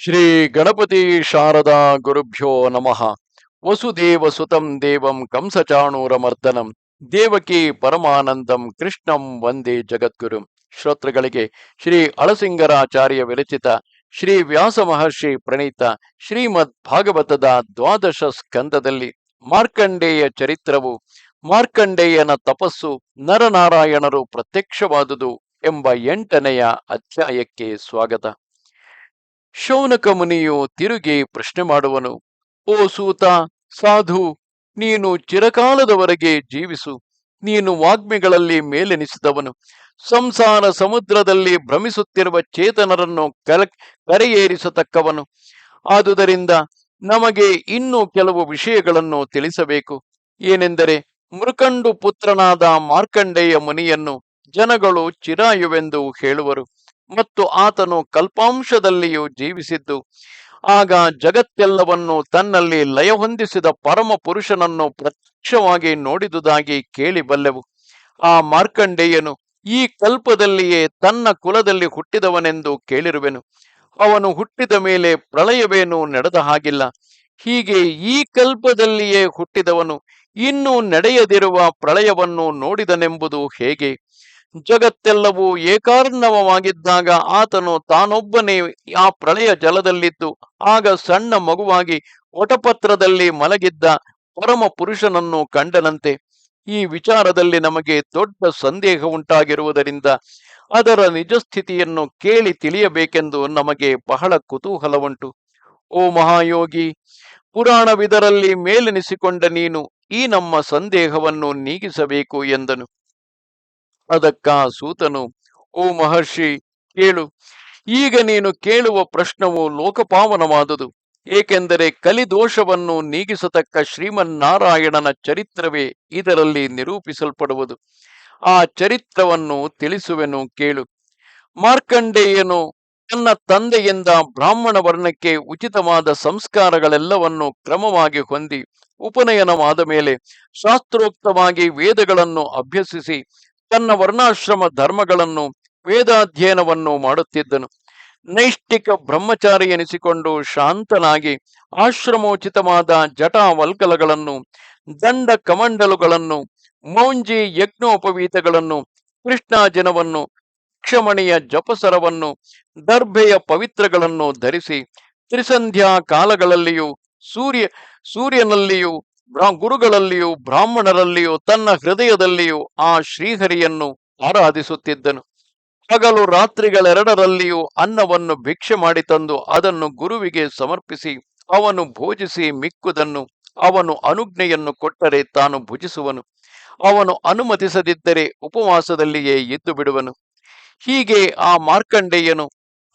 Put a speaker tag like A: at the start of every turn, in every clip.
A: ಶ್ರೀ ಗಣಪತಿ ಶಾರದಾ ಗುರುಭ್ಯೋ ನಮಃ. ವಸುದೇವ ಸುತಂ ದೇವಂ ಕಂಸಚಾಣೂರಮರ್ದನಂ. ದೇವಕಿ ಪರಮಾನಂದಂ ಕೃಷ್ಣಂ ವಂದೇ ಜಗದ್ಗುರು. ಶ್ರೋತೃಗಳಿಗೆ ಶ್ರೀ ಅಳಸಿಂಗರಾಚಾರ್ಯ ವಿರಚಿತ ಶ್ರೀ ವ್ಯಾಸ ಮಹರ್ಷಿ ಪ್ರಣೀತ ಶ್ರೀಮದ್ ಭಾಗವತದ ದ್ವಾದಶ ಸ್ಕಂದದಲ್ಲಿ ಮಾರ್ಕಂಡೇಯ ಚರಿತ್ರವು ಮಾರ್ಕಂಡೇಯನ ತಪಸ್ಸು ನರನಾರಾಯಣರು ಪ್ರತ್ಯಕ್ಷವಾದುದು ಎಂಬ ಎಂಟನೆಯ ಅಧ್ಯಾಯಕ್ಕೆ ಸ್ವಾಗತ. ಶೌನಕ ಮುನಿಯು ತಿರುಗಿ ಪ್ರಶ್ನೆ ಮಾಡುವನು, ಓ ಸೂತ, ಸಾಧು, ನೀನು ಚಿರಕಾಲದವರೆಗೆ ಜೀವಿಸು. ನೀನು ವಾಗ್ಮಿಗಳಲ್ಲಿ ಮೇಲೆನಿಸಿದವನು. ಸಂಸಾರ ಸಮುದ್ರದಲ್ಲಿ ಭ್ರಮಿಸುತ್ತಿರುವ ಚೇತನರನ್ನು ಕರ, ಕರೆಯೇರಿಸತಕ್ಕವನು. ಆದುದರಿಂದ ನಮಗೆ ಇನ್ನೂ ಕೆಲವು ವಿಷಯಗಳನ್ನು ತಿಳಿಸಬೇಕು. ಏನೆಂದರೆ, ಮೃಕಂಡು ಪುತ್ರನಾದ ಮಾರ್ಕಂಡೇಯ ಮುನಿಯನ್ನು ಜನಗಳು ಚಿರಾಯುವೆಂದು ಹೇಳುವರು. ಮತ್ತು ಆತನು ಕಲ್ಪಾಂಶದಲ್ಲಿಯೂ ಜೀವಿಸಿದ್ದು, ಆಗ ಜಗತ್ತೆಲ್ಲವನ್ನು ತನ್ನಲ್ಲಿ ಲಯ ಹೊಂದಿಸಿದ ಪರಮ ಪುರುಷನನ್ನು ಪ್ರತ್ಯಕ್ಷವಾಗಿ ನೋಡಿದುದಾಗಿ ಕೇಳಿಬಲ್ಲೆವು. ಆ ಮಾರ್ಕಂಡೇಯನು, ಈ ಕಲ್ಪದಲ್ಲಿಯೇ ತನ್ನ ಕುಲದಲ್ಲಿ ಹುಟ್ಟಿದವನೆಂದು ಕೇಳಿರುವೆನು. ಅವನು ಹುಟ್ಟಿದ ಮೇಲೆ ಪ್ರಳಯವೇನೂ ನಡೆದ ಹಾಗಿಲ್ಲ. ಹೀಗೆ ಈ ಕಲ್ಪದಲ್ಲಿಯೇ ಹುಟ್ಟಿದವನು, ಇನ್ನೂ ನಡೆಯದಿರುವ ಪ್ರಳಯವನ್ನು ನೋಡಿದನೆಂಬುದು ಹೇಗೆ? ಜಗತ್ತೆಲ್ಲವೂ ಏಕಾರ್ಣವವಾಗಿದ್ದಾಗ ಆತನು ತಾನೊಬ್ಬನೇ ಆ ಪ್ರಳಯ ಜಲದಲ್ಲಿದ್ದು, ಆಗ ಸಣ್ಣ ಮಗುವಾಗಿ ಒಟಪತ್ರದಲ್ಲಿ ಮಲಗಿದ್ದ ಪರಮ ಪುರುಷನನ್ನು ಕಂಡನಂತೆ. ಈ ವಿಚಾರದಲ್ಲಿ ನಮಗೆ ದೊಡ್ಡ ಸಂದೇಹ ಉಂಟಾಗಿರುವುದರಿಂದ ಅದರ ನಿಜ ಸ್ಥಿತಿಯನ್ನು ಕೇಳಿ ತಿಳಿಯಬೇಕೆಂದು ನಮಗೆ ಬಹಳ ಕುತೂಹಲ ಉಂಟು ಓ ಮಹಾಯೋಗಿ, ಪುರಾಣವಿದರಲ್ಲಿ ಮೇಲೆನಿಸಿಕೊಂಡ ನೀನು ಈ ನಮ್ಮ ಸಂದೇಹವನ್ನು ನೀಗಿಸಬೇಕು ಎಂದನು. ಅದಕ್ಕ ಸೂತನು ಓ ಮಹರ್ಷಿ, ಕೇಳು. ಈಗ ನೀನು ಕೇಳುವ ಪ್ರಶ್ನವು ಲೋಕಪಾವನವಾದುದು. ಏಕೆಂದರೆ ಕಲಿದೋಷವನ್ನು ನೀಗಿಸತಕ್ಕ ಶ್ರೀಮನ್ನಾರಾಯಣನ ಚರಿತ್ರವೇ ಇದರಲ್ಲಿ ನಿರೂಪಿಸಲ್ಪಡುವುದು. ಆ ಚರಿತ್ರವನ್ನು ತಿಳಿಸುವೆನು, ಕೇಳು. ಮಾರ್ಕಂಡೇಯನು ತನ್ನ ತಂದೆಯಿಂದ ಬ್ರಾಹ್ಮಣ ವರ್ಣಕ್ಕೆ ಉಚಿತವಾದ ಸಂಸ್ಕಾರಗಳೆಲ್ಲವನ್ನು ಕ್ರಮವಾಗಿ ಹೊಂದಿ, ಉಪನಯನವಾದ ಮೇಲೆ ಶಾಸ್ತ್ರೋಕ್ತವಾಗಿ ವೇದಗಳನ್ನು ಅಭ್ಯಸಿಸಿ ತನ್ನ ವರ್ಣಾಶ್ರಮ ಧರ್ಮಗಳನ್ನು ವೇದಾಧ್ಯಯನವನ್ನು ಮಾಡುತ್ತಿದ್ದನು. ನೈಷ್ಠಿಕ ಬ್ರಹ್ಮಚಾರಿ ಎನಿಸಿಕೊಂಡು ಶಾಂತನಾಗಿ ಆಶ್ರಮೋಚಿತವಾದ ಜಟಾವಲ್ಕಲಗಳನ್ನು ದಂಡ ಕಮಂಡಲುಗಳನ್ನು ಮೌಂಜಿ ಯಜ್ಞೋಪವೀತಗಳನ್ನು ಕೃಷ್ಣಾಜನವನ್ನು ಕ್ಷಮಣಿಯ ಜಪಸರವನ್ನು, ದರ್ಭೆಯ ಪವಿತ್ರಗಳನ್ನು ಧರಿಸಿ ತ್ರಿಸಂಧ್ಯಾ ಕಾಲಗಳಲ್ಲಿಯೂ ಸೂರ್ಯ, ಸೂರ್ಯನಲ್ಲಿಯೂ ಗುರುಗಳಲ್ಲಿಯೂ ಬ್ರಾಹ್ಮಣರಲ್ಲಿಯೂ, ತನ್ನ ಹೃದಯದಲ್ಲಿಯೂ ಆ ಶ್ರೀಹರಿಯನ್ನು ಆರಾಧಿಸುತ್ತಿದ್ದನು. ಹಗಲು ರಾತ್ರಿಗಳೆರಡರಲ್ಲಿಯೂ ಅನ್ನವನ್ನು ಭಿಕ್ಷೆ ಮಾಡಿ ತಂದು ಅದನ್ನು ಗುರುವಿಗೆ ಸಮರ್ಪಿಸಿ, ಅವನು ಭೋಜಿಸಿ ಮಿಕ್ಕುದನ್ನು, ಅವನು ಅನುಜ್ಞೆಯನ್ನು ಕೊಟ್ಟರೆ ತಾನು ಭುಜಿಸುವನು. ಅವನು ಅನುಮತಿಸದಿದ್ದರೆ ಉಪವಾಸದಲ್ಲಿಯೇ ಇದ್ದು ಬಿಡುವನು. ಹೀಗೆ ಆ ಮಾರ್ಕಂಡೇಯನು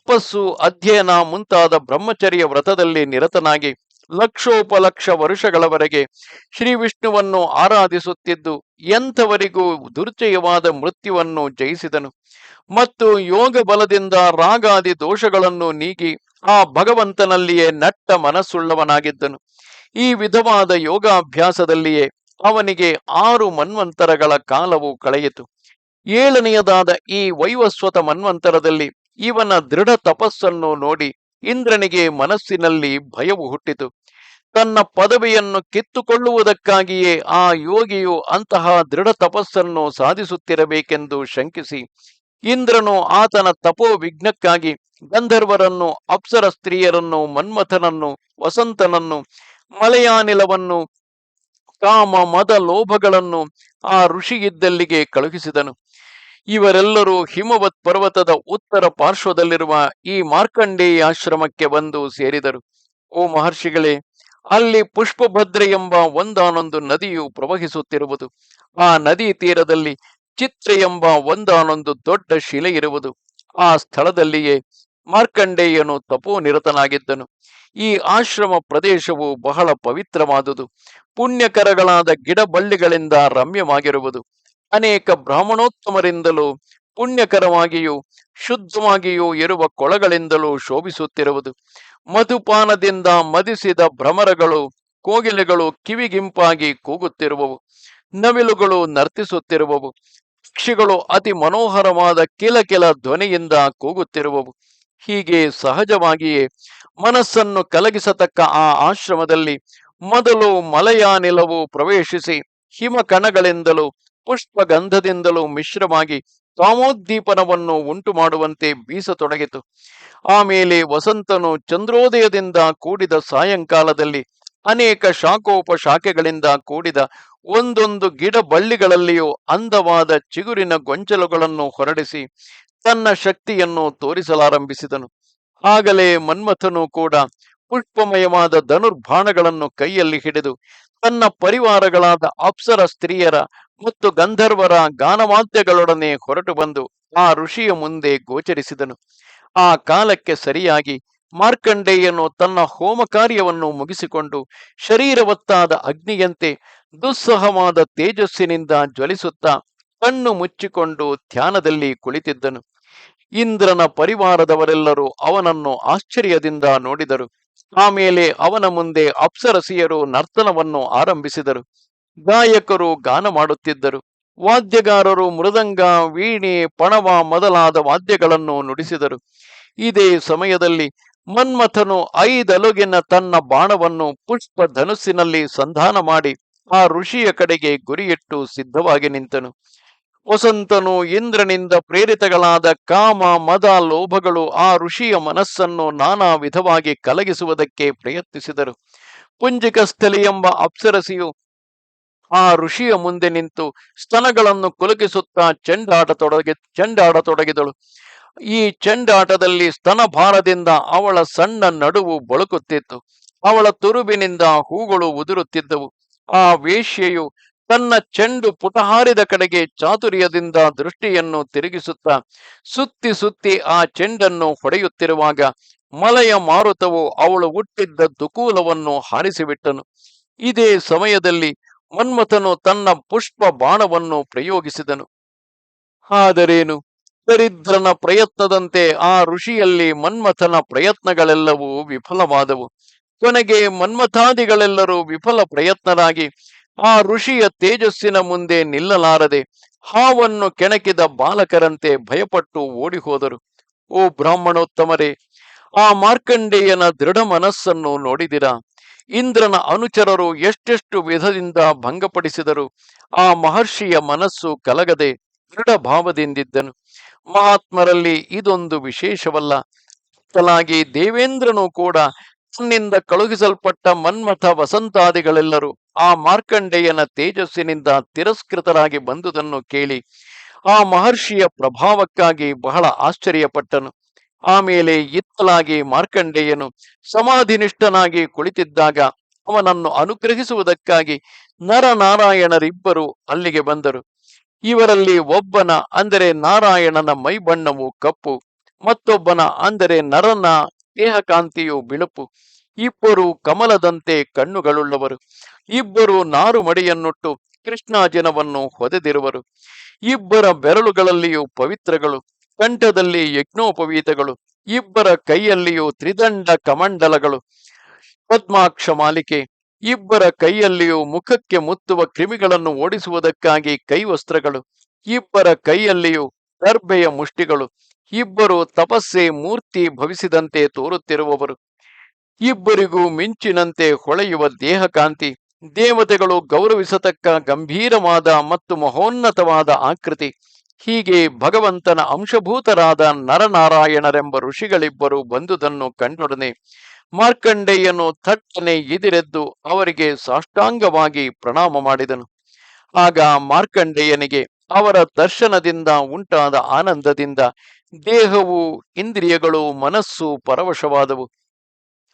A: ತಪಸ್ಸು ಅಧ್ಯಯನ ಮುಂತಾದ ಬ್ರಹ್ಮಚರ್ಯ ವ್ರತದಲ್ಲಿ ನಿರತನಾಗಿ ಲಕ್ಷೋಪಲಕ್ಷ ವರುಷಗಳವರೆಗೆ ಶ್ರೀ ವಿಷ್ಣುವನ್ನು ಆರಾಧಿಸುತ್ತಿದ್ದು ಎಂಥವರಿಗೂ ದುರ್ಜಯವಾದ ಮೃತ್ಯುವನ್ನು ಜಯಿಸಿದನು. ಮತ್ತು ಯೋಗ ಬಲದಿಂದ ರಾಗಾದಿ ದೋಷಗಳನ್ನು ನೀಗಿ ಆ ಭಗವಂತನಲ್ಲಿಯೇ ನಟ್ಟ ಮನಸ್ಸುಳ್ಳವನಾಗಿದ್ದನು. ಈ ವಿಧವಾದ ಯೋಗಾಭ್ಯಾಸದಲ್ಲಿಯೇ ಅವನಿಗೆ ಆರು ಮನ್ವಂತರಗಳ ಕಾಲವು ಕಳೆಯಿತು. ಏಳನೆಯದಾದ ಈ ವೈವಸ್ವತ ಮನ್ವಂತರದಲ್ಲಿ ಇವನ ದೃಢ ತಪಸ್ಸನ್ನು ನೋಡಿ ಇಂದ್ರನಿಗೆ ಮನಸ್ಸಿನಲ್ಲಿ ಭಯವು ಹುಟ್ಟಿತು. ತನ್ನ ಪದವಿಯನ್ನು ಕಿತ್ತುಕೊಳ್ಳುವುದಕ್ಕಾಗಿಯೇ ಆ ಯೋಗಿಯು ಅಂತಹ ದೃಢ ತಪಸ್ಸನ್ನು ಸಾಧಿಸುತ್ತಿರಬೇಕೆಂದು ಶಂಕಿಸಿ, ಇಂದ್ರನು ಆತನ ತಪೋ ವಿಘ್ನಕ್ಕಾಗಿ ಗಂಧರ್ವರನ್ನು, ಅಪ್ಸರ ಸ್ತ್ರೀಯರನ್ನು, ಮನ್ಮಥನನ್ನು, ವಸಂತನನ್ನು, ಮಲಯಾನಿಲವನ್ನು, ಕಾಮ ಮದ ಲೋಭಗಳನ್ನು ಆ ಋಷಿಯಿದ್ದಲ್ಲಿಗೆ ಕಳುಹಿಸಿದನು. ಇವರೆಲ್ಲರೂ ಹಿಮವತ್ ಪರ್ವತದ ಉತ್ತರ ಪಾರ್ಶ್ವದಲ್ಲಿರುವ ಈ ಮಾರ್ಕಂಡೇಯ ಆಶ್ರಮಕ್ಕೆ ಬಂದು ಸೇರಿದರು. ಓ ಮಹರ್ಷಿಗಳೇ, ಅಲ್ಲಿ ಪುಷ್ಪಭದ್ರೆ ಎಂಬ ಒಂದಾನೊಂದು ನದಿಯು ಪ್ರವಹಿಸುತ್ತಿರುವುದು. ಆ ನದಿ ತೀರದಲ್ಲಿ ಚಿತ್ರ ಎಂಬ ಒಂದಾನೊಂದು ದೊಡ್ಡ ಶಿಲೆ ಇರುವುದು. ಆ ಸ್ಥಳದಲ್ಲಿಯೇ ಮಾರ್ಕಂಡೇಯನು ತಪೋ ನಿರತನಾಗಿದ್ದನು ಈ ಆಶ್ರಮ ಪ್ರದೇಶವು ಬಹಳ ಪವಿತ್ರವಾದುದು. ಪುಣ್ಯಕರಗಳಾದ ಗಿಡಬಳ್ಳಿಗಳಿಂದ ರಮ್ಯವಾಗಿರುವುದು. ಅನೇಕ ಬ್ರಾಹ್ಮಣೋತ್ತಮರಿಂದಲೂ, ಪುಣ್ಯಕರವಾಗಿಯೂ, ಶುದ್ಧವಾಗಿಯೂ ಇರುವ ಕೊಳಗಳಿಂದಲೂ ಶೋಭಿಸುತ್ತಿರುವುದು. ಮಧುಪಾನದಿಂದ ಮದಿಸಿದ ಭ್ರಮರಗಳು, ಕೋಗಿಲೆಗಳು ಕಿವಿಗಿಂಪಾಗಿ ಕೂಗುತ್ತಿರುವವು. ನವಿಲುಗಳು ನರ್ತಿಸುತ್ತಿರುವವು. ಪಕ್ಷಿಗಳು ಅತಿ ಮನೋಹರವಾದ ಕಿಲ ಕಿಲ ಧ್ವನಿಯಿಂದ ಕೂಗುತ್ತಿರುವವು. ಹೀಗೆ ಸಹಜವಾಗಿಯೇ ಮನಸ್ಸನ್ನು ಕಲಗಿಸತಕ್ಕ ಆ ಆಶ್ರಮದಲ್ಲಿ ಮೊದಲು ಮಲಯಾನಿಲವು ಪ್ರವೇಶಿಸಿ ಹಿಮಕಣಗಳಿಂದಲೂ ಪುಷ್ಪಗಂಧದಿಂದಲೂ ಮಿಶ್ರವಾಗಿ ಕಾಮೋದ್ದೀಪನವನ್ನು ಉಂಟು ಮಾಡುವಂತೆ ಬೀಸತೊಡಗಿತು ಆಮೇಲೆ ವಸಂತನು ಚಂದ್ರೋದಯದಿಂದ ಕೂಡಿದ ಸಾಯಂಕಾಲದಲ್ಲಿ ಅನೇಕ ಶಾಖೋಪಶಾಖೆಗಳಿಂದ ಕೂಡಿದ ಒಂದೊಂದು ಗಿಡ ಬಳ್ಳಿಗಳಲ್ಲಿಯೂ ಅಂದವಾದ ಚಿಗುರಿನ ಗೊಂಚಲುಗಳನ್ನು ಹೊರಡಿಸಿ ತನ್ನ ಶಕ್ತಿಯನ್ನು ತೋರಿಸಲಾರಂಭಿಸಿದನು. ಆಗಲೇ ಮನ್ಮಥನು ಕೂಡ ಪುಷ್ಪಮಯವಾದ ಧನುರ್ಭಾಣಗಳನ್ನು ಕೈಯಲ್ಲಿ ಹಿಡಿದು ತನ್ನ ಪರಿವಾರಗಳಾದ ಅಪ್ಸರ ಸ್ತ್ರೀಯರ ಮತ್ತು ಗಂಧರ್ವರ ಗಾನವಾದ್ಯಗಳೊಡನೆ ಹೊರಟು ಬಂದು ಆ ಋಷಿಯ ಮುಂದೆ ಗೋಚರಿಸಿದನು. ಆ ಕಾಲಕ್ಕೆ ಸರಿಯಾಗಿ ಮಾರ್ಕಂಡೇಯನು ತನ್ನ ಹೋಮ ಕಾರ್ಯವನ್ನು ಮುಗಿಸಿಕೊಂಡು ಶರೀರವತ್ತಾದ ಅಗ್ನಿಯಂತೆ ದುಸ್ಸಹವಾದ ತೇಜಸ್ಸಿನಿಂದ ಜ್ವಲಿಸುತ್ತಾ ಕಣ್ಣು ಮುಚ್ಚಿಕೊಂಡು ಧ್ಯಾನದಲ್ಲಿ ಕುಳಿತಿದ್ದನು. ಇಂದ್ರನ ಪರಿವಾರದವರೆಲ್ಲರೂ ಅವನನ್ನು ಆಶ್ಚರ್ಯದಿಂದ ನೋಡಿದರು. ಆಮೇಲೆ ಅವನ ಮುಂದೆ ಅಪ್ಸರಸಿಯರು ನರ್ತನವನ್ನು ಆರಂಭಿಸಿದರು. ಗಾಯಕರು ಗಾನ ಮಾಡುತ್ತಿದ್ದರು. ವಾದ್ಯಗಾರರು ಮೃದಂಗ, ವೀಣೆ, ಪಣವ ಮೊದಲಾದ ವಾದ್ಯಗಳನ್ನು ನುಡಿಸಿದರು. ಇದೇ ಸಮಯದಲ್ಲಿ ಮನ್ಮಥನು ಐದಲುಗಿನ ತನ್ನ ಬಾಣವನ್ನು ಪುಷ್ಪ ಧನುಸ್ಸಿನಲ್ಲಿ ಸಂಧಾನ ಮಾಡಿ ಆ ಋಷಿಯ ಕಡೆಗೆ ಗುರಿಯಿಟ್ಟು ಸಿದ್ಧವಾಗಿ ನಿಂತನು. ವಸಂತನು ಇಂದ್ರನಿಂದ ಪ್ರೇರಿತಗಳಾದ ಕಾಮ, ಮದ, ಲೋಭಗಳು ಆ ಋಷಿಯ ಮನಸ್ಸನ್ನು ನಾನಾ ವಿಧವಾಗಿ ಕಲಗಿಸುವುದಕ್ಕೆ ಪ್ರಯತ್ನಿಸಿದರು. ಪುಂಜಿಕಸ್ಥಲಿ ಎಂಬ ಅಪ್ಸರಸಿಯು ಆ ಋಷಿಯ ಮುಂದೆ ನಿಂತು ಸ್ತನಗಳನ್ನು ಕುಲುಕಿಸುತ್ತಾ ಚೆಂಡಾಟ ತೊಡಗಿ ಚೆಂಡಾಡತೊಡಗಿದಳು ಈ ಚೆಂಡಾಟದಲ್ಲಿ ಸ್ತನ ಭಾರದಿಂದ ಅವಳ ಸಣ್ಣ ನಡುವು ಬಳುಕುತ್ತಿತ್ತು. ಅವಳ ತುರುಬಿನಿಂದ ಹೂಗಳು ಉದುರುತ್ತಿದ್ದವು. ಆ ವೇಶ್ಯೆಯು ತನ್ನ ಚೆಂಡು ಪುಟಹಾರಿದ ಕಡೆಗೆ ಚಾತುರ್ಯದಿಂದ ದೃಷ್ಟಿಯನ್ನು ತಿರುಗಿಸುತ್ತಾ ಸುತ್ತಿ ಸುತ್ತಿ ಆ ಚೆಂಡನ್ನು ಹೊಡೆಯುತ್ತಿರುವಾಗ ಮಲೆಯ ಮಾರುತವು ಅವಳು ಹುಟ್ಟಿದ್ದ ದುಕೂಲವನ್ನು ಹಾರಿಸಿಬಿಟ್ಟನು. ಇದೇ ಸಮಯದಲ್ಲಿ ಮನ್ಮಥನು ತನ್ನ ಪುಷ್ಪ ಬಾಣವನ್ನು ಪ್ರಯೋಗಿಸಿದನು. ಆದರೇನು? ದರಿದ್ರನ ಪ್ರಯತ್ನದಂತೆ ಆ ಋಷಿಯಲ್ಲಿ ಮನ್ಮಥನ ಪ್ರಯತ್ನಗಳೆಲ್ಲವೂ ವಿಫಲವಾದವು. ಕೊನೆಗೆ ಮನ್ಮಥಾದಿಗಳೆಲ್ಲರೂ ವಿಫಲ ಪ್ರಯತ್ನರಾಗಿ ಆ ಋಷಿಯ ತೇಜಸ್ಸಿನ ಮುಂದೆ ನಿಲ್ಲಲಾರದೆ ಹಾವನ್ನು ಕೆಣಕಿದ ಬಾಲಕರಂತೆ ಭಯಪಟ್ಟು ಓಡಿಹೋದರು. ಓ ಬ್ರಾಹ್ಮಣೋತ್ತಮರೇ, ಆ ಮಾರ್ಕಂಡೇಯನ ದೃಢ ಮನಸ್ಸನ್ನು ನೋಡಿದಿರಾ? ಇಂದ್ರನ ಅನುಚರರು ಎಷ್ಟೆಷ್ಟು ವಿಧದಿಂದ ಭಂಗಪಡಿಸಿದರು. ಆ ಮಹರ್ಷಿಯ ಮನಸ್ಸು ಕಲಗದೆ ದೃಢ ಭಾವದಿಂದಿದ್ದನು ಮಹಾತ್ಮರಲ್ಲಿ ಇದೊಂದು ವಿಶೇಷವಲ್ಲ. ತಲಾಗಿ ದೇವೇಂದ್ರನು ಕೂಡ ತನ್ನಿಂದ ಕಳುಹಿಸಲ್ಪಟ್ಟ ಮನ್ಮಥ ವಸಂತಾದಿಗಳೆಲ್ಲರೂ ಆ ಮಾರ್ಕಂಡೇಯನ ತೇಜಸ್ಸಿನಿಂದ ತಿರಸ್ಕೃತರಾಗಿ ಬಂದುದನ್ನು ಕೇಳಿ ಆ ಮಹರ್ಷಿಯ ಪ್ರಭಾವಕ್ಕಾಗಿ ಬಹಳ ಆಶ್ಚರ್ಯಪಟ್ಟನು. ಆಮೇಲೆ ಇತ್ತಲಾಗಿ ಮಾರ್ಕಂಡೇಯನು ಸಮಾಧಿನಿಷ್ಠನಾಗಿ ಕುಳಿತಿದ್ದಾಗ ಅವನನ್ನು ಅನುಗ್ರಹಿಸುವುದಕ್ಕಾಗಿ ನರನಾರಾಯಣರಿಬ್ಬರು ಅಲ್ಲಿಗೆ ಬಂದರು. ಇವರಲ್ಲಿ ಒಬ್ಬನ ಅಂದರೆ ನಾರಾಯಣನ ಮೈಬಣ್ಣವು ಕಪ್ಪು, ಮತ್ತೊಬ್ಬನ ಅಂದರೆ ನರನ ದೇಹಕಾಂತಿಯು ಬಿಳುಪು. ಇಬ್ಬರು ಕಮಲದಂತೆ ಕಣ್ಣುಗಳುಳ್ಳವರು. ಇಬ್ಬರು ನಾರು ಮಡಿಯನ್ನುಟ್ಟು ಕೃಷ್ಣಾಜಿನವನ್ನು ಹೊದೆದಿರುವರು. ಇಬ್ಬರ ಬೆರಳುಗಳಲ್ಲಿಯೂ ಪವಿತ್ರಗಳು. ಕಂಠದಲ್ಲಿ ಯಜ್ಞೋಪವೀತಗಳು, ಇಬ್ಬರ ಕೈಯಲ್ಲಿಯೂ ತ್ರಿದಂಡ ಕಮಂಡಲಗಳು, ಪದ್ಮಾಕ್ಷ ಮಾಲಿಕೆ, ಇಬ್ಬರ ಕೈಯಲ್ಲಿಯೂ ಮುಖಕ್ಕೆ ಮುತ್ತುವ ಕ್ರಿಮಿಗಳನ್ನು ಓಡಿಸುವುದಕ್ಕಾಗಿ ಕೈವಸ್ತ್ರಗಳು, ಇಬ್ಬರ ಕೈಯಲ್ಲಿಯೂ ದರ್ಬೆಯ ಮುಷ್ಟಿಗಳು, ಇಬ್ಬರು ತಪಸ್ಸೆ ಮೂರ್ತಿ ಭವಿಸಿದಂತೆ ತೋರುತ್ತಿರುವವರು. ಇಬ್ಬರಿಗೂ ಮಿಂಚಿನಂತೆ ಹೊಳೆಯುವ ದೇಹಕಾಂತಿ, ದೇವತೆಗಳು ಗೌರವಿಸತಕ್ಕ ಗಂಭೀರವಾದ ಮತ್ತು ಮಹೋನ್ನತವಾದ ಆಕೃತಿ ಹೀಗೆ ಭಗವಂತನ ಅಂಶಭೂತರಾದ ನರನಾರಾಯಣರೆಂಬ ಋಷಿಗಳಿಬ್ಬರು ಬಂದುದನ್ನು ಕಂಡೊಡನೆ ಮಾರ್ಕಂಡೇಯನು ಥಟ್ಟನೆ ಎದಿರೆದ್ದು ಅವರಿಗೆ ಸಾಷ್ಟಾಂಗವಾಗಿ ಪ್ರಣಾಮ ಮಾಡಿದನು. ಆಗ ಮಾರ್ಕಂಡೇಯನಿಗೆ ಅವರ ದರ್ಶನದಿಂದ ಉಂಟಾದ ಆನಂದದಿಂದ ದೇಹವು ಇಂದ್ರಿಯಗಳು ಮನಸ್ಸು ಪರವಶವಾದವು.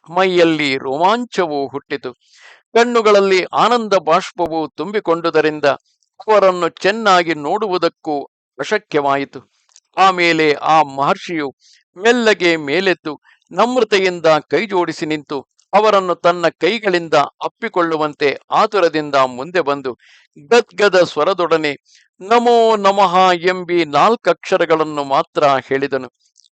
A: ಮೈಯಲ್ಲಿ ರೋಮಾಂಚವು ಹುಟ್ಟಿತು. ಕಣ್ಣುಗಳಲ್ಲಿ ಆನಂದ ಬಾಷ್ಪವು ತುಂಬಿಕೊಂಡುದರಿಂದ ಅವರನ್ನು ಚೆನ್ನಾಗಿ ನೋಡುವುದಕ್ಕೂ ಅಶಕ್ಯವಾಯಿತು. ಆಮೇಲೆ ಆ ಮಹರ್ಷಿಯು ಮೆಲ್ಲಗೆ ಮೇಲೆದ್ದು ನಮ್ರತೆಯಿಂದ ಕೈ ಜೋಡಿಸಿ ನಿಂತು ಅವರನ್ನು ತನ್ನ ಕೈಗಳಿಂದ ಅಪ್ಪಿಕೊಳ್ಳುವಂತೆ ಆತುರದಿಂದ ಮುಂದೆ ಬಂದು ಗದ್ಗದ ಸ್ವರದೊಡನೆ ನಮೋ ನಮಃ ಎಂಬಿ ನಾಲ್ಕಕ್ಷರಗಳನ್ನು ಮಾತ್ರ ಹೇಳಿದನು.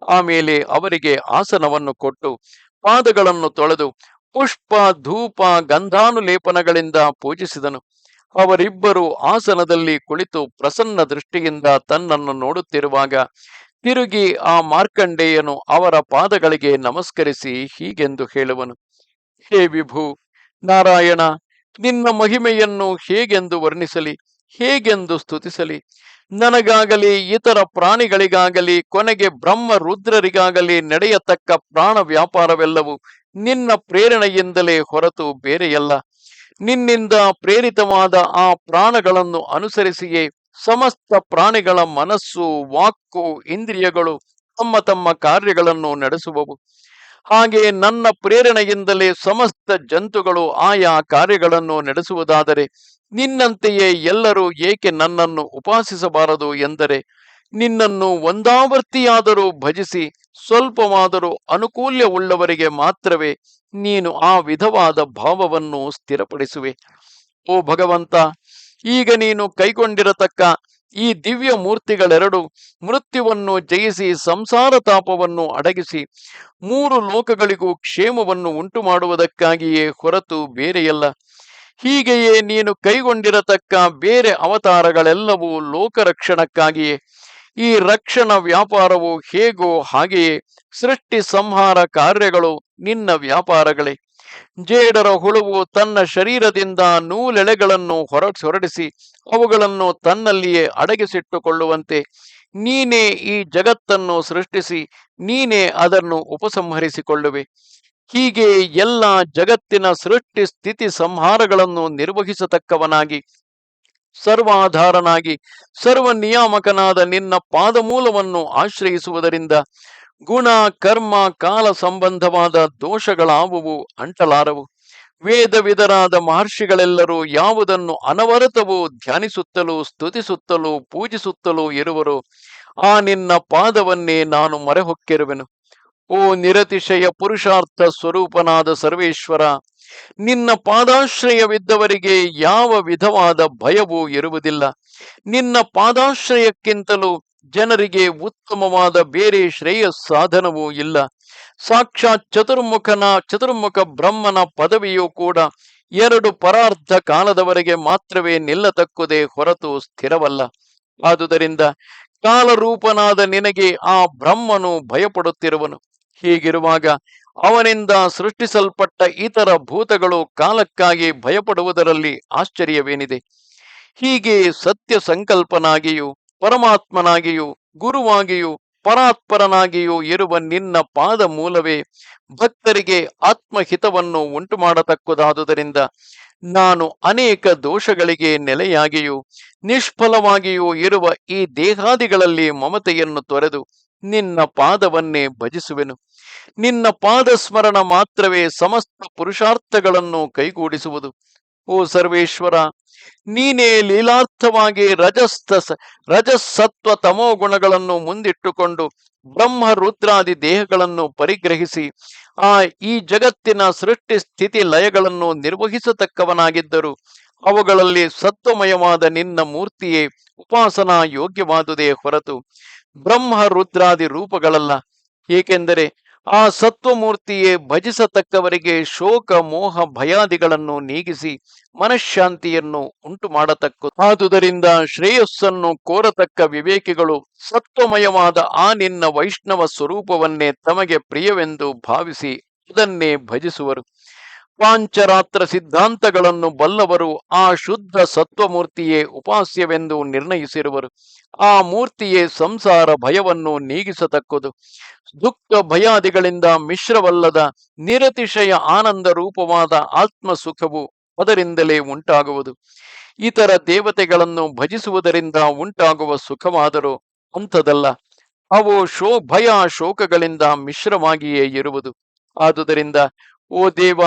A: ಆಮೇಲೆ ಅವರಿಗೆ ಆಸನವನ್ನು ಕೊಟ್ಟು ಪಾದಗಳನ್ನು ತೊಳೆದು ಪುಷ್ಪ, ಧೂಪ, ಗಂಧಾನುಲೇಪನಗಳಿಂದ ಪೂಜಿಸಿದನು. ಅವರಿಬ್ಬರು ಆಸನದಲ್ಲಿ ಕುಳಿತು ಪ್ರಸನ್ನ ದೃಷ್ಟಿಯಿಂದ ತನ್ನನ್ನು ನೋಡುತ್ತಿರುವಾಗ ತಿರುಗಿ ಆ ಮಾರ್ಕಂಡೇಯನು ಅವರ ಪಾದಗಳಿಗೆ ನಮಸ್ಕರಿಸಿ ಹೀಗೆಂದು ಹೇಳುವನು, ಹೇ ವಿಭು, ನಾರಾಯಣ, ನಿನ್ನ ಮಹಿಮೆಯನ್ನು ಹೇಗೆಂದು ವರ್ಣಿಸಲಿ, ಹೇಗೆಂದು ಸ್ತುತಿಸಲಿ? ನನಗಾಗಲಿ ಇತರ ಪ್ರಾಣಿಗಳಿಗಾಗಲಿ, ಕೊನೆಗೆ ಬ್ರಹ್ಮ ರುದ್ರರಿಗಾಗಲಿ ನಡೆಯತಕ್ಕ ಪ್ರಾಣ ವ್ಯಾಪಾರವೆಲ್ಲವೂ ನಿನ್ನ ಪ್ರೇರಣೆಯಿಂದಲೇ ಹೊರತು ಬೇರೆಯಲ್ಲ. ನಿನ್ನಿಂದ ಪ್ರೇರಿತವಾದ ಆ ಪ್ರಾಣಗಳನ್ನು ಅನುಸರಿಸಿಯೇ ಸಮಸ್ತ ಪ್ರಾಣಿಗಳ ಮನಸ್ಸು ವಾಕ್ಕು ಇಂದ್ರಿಯಗಳು ತಮ್ಮ ತಮ್ಮ ಕಾರ್ಯಗಳನ್ನು ನಡೆಸುವವು. ಹಾಗೆ ನನ್ನ ಪ್ರೇರಣೆಯಿಂದಲೇ ಸಮಸ್ತ ಜಂತುಗಳು ಆಯಾ ಕಾರ್ಯಗಳನ್ನು ನಡೆಸುವುದಾದರೆ ನಿನ್ನಂತೆಯೇ ಎಲ್ಲರೂ ಏಕೆ ನನ್ನನ್ನು ಉಪಾಸಿಸಬಾರದು ಎಂದರೆ ನಿನ್ನನ್ನು ಒಂದಾವರ್ತಿಯಾದರೂ ಭಜಿಸಿ ಸ್ವಲ್ಪವಾದರೂ ಅನುಕೂಲ್ಯವುಳ್ಳವರಿಗೆ ಮಾತ್ರವೇ ನೀನು ಆ ವಿಧವಾದ ಭಾವವನ್ನು ಸ್ಥಿರಪಡಿಸುವೆ. ಓ ಭಗವಂತ, ಈಗ ನೀನು ಕೈಗೊಂಡಿರತಕ್ಕ ಈ ದಿವ್ಯ ಮೂರ್ತಿಗಳೆರಡು ಮೃತ್ಯುವನ್ನು ಜಯಿಸಿ ಸಂಸಾರ ತಾಪವನ್ನು ಅಡಗಿಸಿ ಮೂರು ಲೋಕಗಳಿಗೂ ಕ್ಷೇಮವನ್ನು ಉಂಟು ಮಾಡುವುದಕ್ಕಾಗಿಯೇ ಹೊರತು ಬೇರೆಯಲ್ಲ. ಹೀಗೆಯೇ ನೀನು ಕೈಗೊಂಡಿರತಕ್ಕ ಬೇರೆ ಅವತಾರಗಳೆಲ್ಲವೂ ಲೋಕರಕ್ಷಣಕ್ಕಾಗಿಯೇ ಈ ರಕ್ಷಣ ವ್ಯಾಪಾರವು ಹೇಗೋ ಹಾಗೆಯೇ ಸೃಷ್ಟಿ ಸಂಹಾರ ಕಾರ್ಯಗಳು ನಿನ್ನ ವ್ಯಾಪಾರಗಳೇ. ಜೇಡರ ಹುಳುವು ತನ್ನ ಶರೀರದಿಂದ ನೂಲೆಳೆಗಳನ್ನು ಹೊರ ಹೊರಡಿಸಿ ಅವುಗಳನ್ನು ತನ್ನಲ್ಲಿಯೇ ಅಡಗಿಸಿಟ್ಟುಕೊಳ್ಳುವಂತೆ ನೀನೇ ಈ ಜಗತ್ತನ್ನು ಸೃಷ್ಟಿಸಿ ನೀನೇ ಅದನ್ನು ಉಪಸಂಹರಿಸಿಕೊಳ್ಳುವೆ. ಹೀಗೆ ಎಲ್ಲ ಜಗತ್ತಿನ ಸೃಷ್ಟಿ ಸ್ಥಿತಿ ಸಂಹಾರಗಳನ್ನು ನಿರ್ವಹಿಸತಕ್ಕವನಾಗಿ ಸರ್ವಾಧಾರನಾಗಿ ಸರ್ವ ನಿಯಾಮಕನಾದ ನಿನ್ನ ಪಾದಮೂಲವನ್ನು ಆಶ್ರಯಿಸುವುದರಿಂದ ಗುಣ, ಕರ್ಮ, ಕಾಲ ಸಂಬಂಧವಾದ ದೋಷಗಳಾವುವು ಅಂಟಲಾರವು. ವೇದವಿದರಾದ ಮಹರ್ಷಿಗಳೆಲ್ಲರೂ ಯಾವುದನ್ನು ಅನವರತವೂ ಧ್ಯಾನಿಸುತ್ತಲೂ, ಸ್ತುತಿಸುತ್ತಲೂ, ಪೂಜಿಸುತ್ತಲೂ ಇರುವರು, ಆ ನಿನ್ನ ಪಾದವನ್ನೇ ನಾನು ಮೊರೆಹೊಕ್ಕಿರುವೆನು. ಓ ನಿರತಿಶಯ ಪುರುಷಾರ್ಥ ಸ್ವರೂಪನಾದ ಸರ್ವೇಶ್ವರ, ನಿನ್ನ ಪಾದಾಶ್ರಯವಿದ್ದವರಿಗೆ ಯಾವ ವಿಧವಾದ ಭಯವೂ ಇರುವುದಿಲ್ಲ. ನಿನ್ನ ಪಾದಾಶ್ರಯಕ್ಕಿಂತಲೂ ಜನರಿಗೆ ಉತ್ತಮವಾದ ಬೇರೆ ಶ್ರೇಯ ಸಾಧನವೂ ಇಲ್ಲ. ಸಾಕ್ಷಾತ್ ಚತುರ್ಮುಖನ, ಚತುರ್ಮುಖ ಬ್ರಹ್ಮನ ಪದವಿಯೂ ಕೂಡ ಎರಡು ಪರಾರ್ಧ ಕಾಲದವರೆಗೆ ಮಾತ್ರವೇ ನಿಲ್ಲತಕ್ಕುದೇ ಹೊರತು ಸ್ಥಿರವಲ್ಲ. ಆದುದರಿಂದ ಕಾಲರೂಪನಾದ ನಿನಗೆ ಆ ಬ್ರಹ್ಮನು ಭಯಪಡುತ್ತಿರುವನು. ಹೀಗಿರುವಾಗ ಅವನಿಂದ ಸೃಷ್ಟಿಸಲ್ಪಟ್ಟ ಇತರ ಭೂತಗಳು ಕಾಲಕ್ಕಾಗಿ ಭಯಪಡುವುದರಲ್ಲಿ ಆಶ್ಚರ್ಯವೇನಿದೆ. ಹೀಗೆ ಸತ್ಯ ಸಂಕಲ್ಪನಾಗಿಯೂ ಪರಮಾತ್ಮನಾಗಿಯೂ, ಗುರುವಾಗಿಯೂ, ಪರಾತ್ಪರನಾಗಿಯೂ ಇರುವ ನಿನ್ನ ಪಾದ ಮೂಲವೇ ಭಕ್ತರಿಗೆ ಆತ್ಮಹಿತವನ್ನು ಉಂಟು ಮಾಡತಕ್ಕುದಾದುದರಿಂದ ನಾನು ಅನೇಕ ದೋಷಗಳಿಗೆ ನೆಲೆಯಾಗಿಯೂ, ನಿಷ್ಫಲವಾಗಿಯೂ ಇರುವ ಈ ದೇಹಾದಿಗಳಲ್ಲಿ ಮಮತೆಯನ್ನು ತೊರೆದು ನಿನ್ನ ಪಾದವನ್ನೇ ಭಜಿಸುವೆನು. ನಿನ್ನ ಪಾದ ಸ್ಮರಣ ಮಾತ್ರವೇ ಸಮಸ್ತ ಪುರುಷಾರ್ಥಗಳನ್ನು ಕೈಗೂಡಿಸುವುದು. ಓ ಸರ್ವೇಶ್ವರ, ನೀನೇ ಲೀಲಾರ್ಥವಾಗಿ ರಜಸ್ತ ರಜಸತ್ವ ತಮೋ ಗುಣಗಳನ್ನು ಮುಂದಿಟ್ಟುಕೊಂಡು ಬ್ರಹ್ಮ ರುದ್ರಾದಿ ದೇಹಗಳನ್ನು ಪರಿಗ್ರಹಿಸಿ, ಆ ಈ ಜಗತ್ತಿನ ಸೃಷ್ಟಿ ಸ್ಥಿತಿ ಲಯಗಳನ್ನು ನಿರ್ವಹಿಸತಕ್ಕವನಾಗಿದ್ದರು. ಅವುಗಳಲ್ಲಿ ಸತ್ವಮಯವಾದ ನಿನ್ನ ಮೂರ್ತಿಯೇ ಉಪಾಸನಾ ಯೋಗ್ಯವಾದುದೇ ಹೊರತು. ಬ್ರಹ್ಮ ರುದ್ರಾದಿ ರೂಪಗಳಲ್ಲ. ಏಕೆಂದರೆ ಆ ಸತ್ವಮೂರ್ತಿಯೇ ಭಜಿಸತಕ್ಕವರಿಗೆ ಶೋಕ, ಮೋಹ, ಭಯಾದಿಗಳನ್ನು ನೀಗಿಸಿ ಮನಃಶಾಂತಿಯನ್ನು ಉಂಟು ಮಾಡತಕ್ಕ ಆದುದರಿಂದ ಶ್ರೇಯಸ್ಸನ್ನು ಕೋರತಕ್ಕ ವಿವೇಕಿಗಳು ಸತ್ವಮಯವಾದ ಆ ನಿನ್ನ ವೈಷ್ಣವ ಸ್ವರೂಪವನ್ನೇ ತಮಗೆ ಪ್ರಿಯವೆಂದು ಭಾವಿಸಿ ಅದನ್ನೇ ಭಜಿಸುವರು. ಪಾಂಚರಾತ್ರ ಸಿದ್ಧಾಂತಗಳನ್ನು ಬಲ್ಲವರು ಆ ಶುದ್ಧ ಸತ್ವಮೂರ್ತಿಯೇ ಉಪಾಸ್ಯವೆಂದು ನಿರ್ಣಯಿಸಿರುವರು. ಆ ಮೂರ್ತಿಯೇ ಸಂಸಾರ ಭಯವನ್ನು ನೀಗಿಸತಕ್ಕದು. ದುಃಖ ಭಯಾದಿಗಳಿಂದ ಮಿಶ್ರವಲ್ಲದ ನಿರತಿಶಯ ಆನಂದ ರೂಪವಾದ ಆತ್ಮ ಸುಖವು ಅದರಿಂದಲೇ ಉಂಟಾಗುವುದು. ಇತರ ದೇವತೆಗಳನ್ನು ಭಜಿಸುವುದರಿಂದ ಉಂಟಾಗುವ ಸುಖವಾದರೂ ಅಂಥದಲ್ಲ ಅವು ಶೋ ಭಯ ಶೋಕಗಳಿಂದ ಮಿಶ್ರವಾಗಿಯೇ ಇರುವುದು. ಆದುದರಿಂದ ಓ ದೇವ,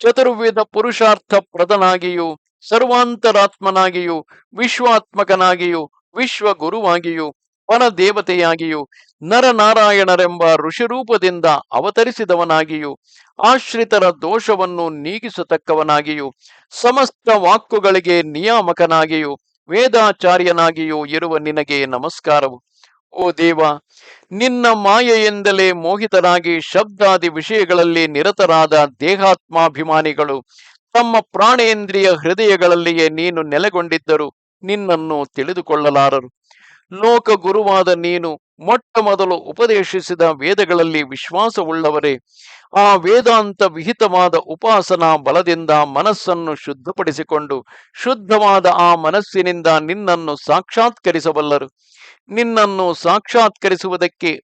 A: ಚತುರ್ವೇದ ಪುರುಷಾರ್ಥ ಪ್ರದನಾಗಿಯೂ ಸರ್ವಾಂತರಾತ್ಮನಾಗಿಯೂ, ವಿಶ್ವಾತ್ಮಕನಾಗಿಯೂ ವಿಶ್ವ ಗುರುವಾಗಿಯೂ ದೇವತೆಯಾಗಿಯೂ ನರನಾರಾಯಣರೆಂಬ ಋಷಿರೂಪದಿಂದ ಅವತರಿಸಿದವನಾಗಿಯೂ, ಆಶ್ರಿತರ ದೋಷವನ್ನು ನೀಗಿಸತಕ್ಕವನಾಗಿಯೂ, ಸಮಸ್ತ ವಾಕ್ಕುಗಳಿಗೆ ನಿಯಾಮಕನಾಗಿಯೂ, ವೇದಾಚಾರ್ಯನಾಗಿಯೂ ಇರುವ ನಿನಗೆ ನಮಸ್ಕಾರವು. ಓ ದೇವ, ನಿನ್ನ ಮಾಯೆಯಿಂದಲೇ ಮೋಹಿತರಾಗಿ ಶಬ್ದಾದಿ ವಿಷಯಗಳಲ್ಲಿ ನಿರತರಾದ ದೇಹಾತ್ಮಾಭಿಮಾನಿಗಳು, ತಮ್ಮ ಪ್ರಾಣೇಂದ್ರಿಯ ಹೃದಯಗಳಲ್ಲಿಯೇ ನೀನು ನೆಲೆಗೊಂಡಿದ್ದರು ನಿನ್ನನ್ನು ತಿಳಿದುಕೊಳ್ಳಲಾರರು. ಲೋಕ ಗುರುವಾದ ನೀನು ಮೊಟ್ಟ ಮೊದಲು ಉಪದೇಶಿಸಿದ ವೇದಗಳಲ್ಲಿ ವಿಶ್ವಾಸವುಳ್ಳವರೇ, ಆ ವೇದಾಂತ ವಿಹಿತವಾದ ಉಪಾಸನಾ ಬಲದಿಂದ ಮನಸ್ಸನ್ನು ಶುದ್ಧಪಡಿಸಿಕೊಂಡು ಶುದ್ಧವಾದ ಆ ಮನಸ್ಸಿನಿಂದ ನಿನ್ನನ್ನು ಸಾಕ್ಷಾತ್ಕರಿಸಬಲ್ಲರು. ನಿನ್ನನ್ನು ಸಾಕ್ಷಾತ್ಕರಿಸುವುದಕ್ಕೆ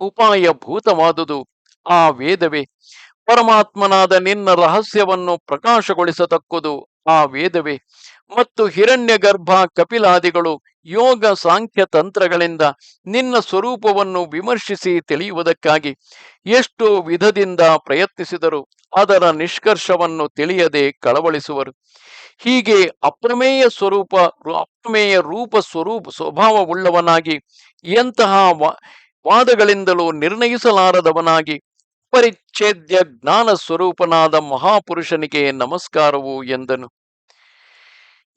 A: ಉಪಾಯಭೂತವಾದುದು ಆ ವೇದವೇ. ಪರಮಾತ್ಮನಾದ ನಿನ್ನ ರಹಸ್ಯವನ್ನು ಪ್ರಕಾಶಗೊಳಿಸತಕ್ಕುದು ಆ ವೇದವೇ. ಮತ್ತು ಹಿರಣ್ಯ ಗರ್ಭ ಕಪಿಲಾದಿಗಳು ಯೋಗ ಸಾಂಖ್ಯ ತಂತ್ರಗಳಿಂದ ನಿನ್ನ ಸ್ವರೂಪವನ್ನು ವಿಮರ್ಶಿಸಿ ತಿಳಿಯುವುದಕ್ಕಾಗಿ ಎಷ್ಟು ವಿಧದಿಂದ ಪ್ರಯತ್ನಿಸಿದರು ಅದರ ನಿಷ್ಕರ್ಷವನ್ನು ತಿಳಿಯದೆ ಕಳವಳಿಸುವರು. ಹೀಗೆ ಅಪ್ರಮೇಯ ಸ್ವರೂಪ ಅಪ್ರಮೇಯ ರೂಪ ಸ್ವರೂಪ, ಸ್ವಭಾವವುಳ್ಳವನಾಗಿ ಎಂತಹ ವಾದಗಳಿಂದಲೂ ನಿರ್ಣಯಿಸಲಾರದವನಾಗಿ ಪರಿಚ್ಛೇದ್ಯ ಜ್ಞಾನ ಸ್ವರೂಪನಾದ ಮಹಾಪುರುಷನಿಗೆ ನಮಸ್ಕಾರವು ಎಂದನು.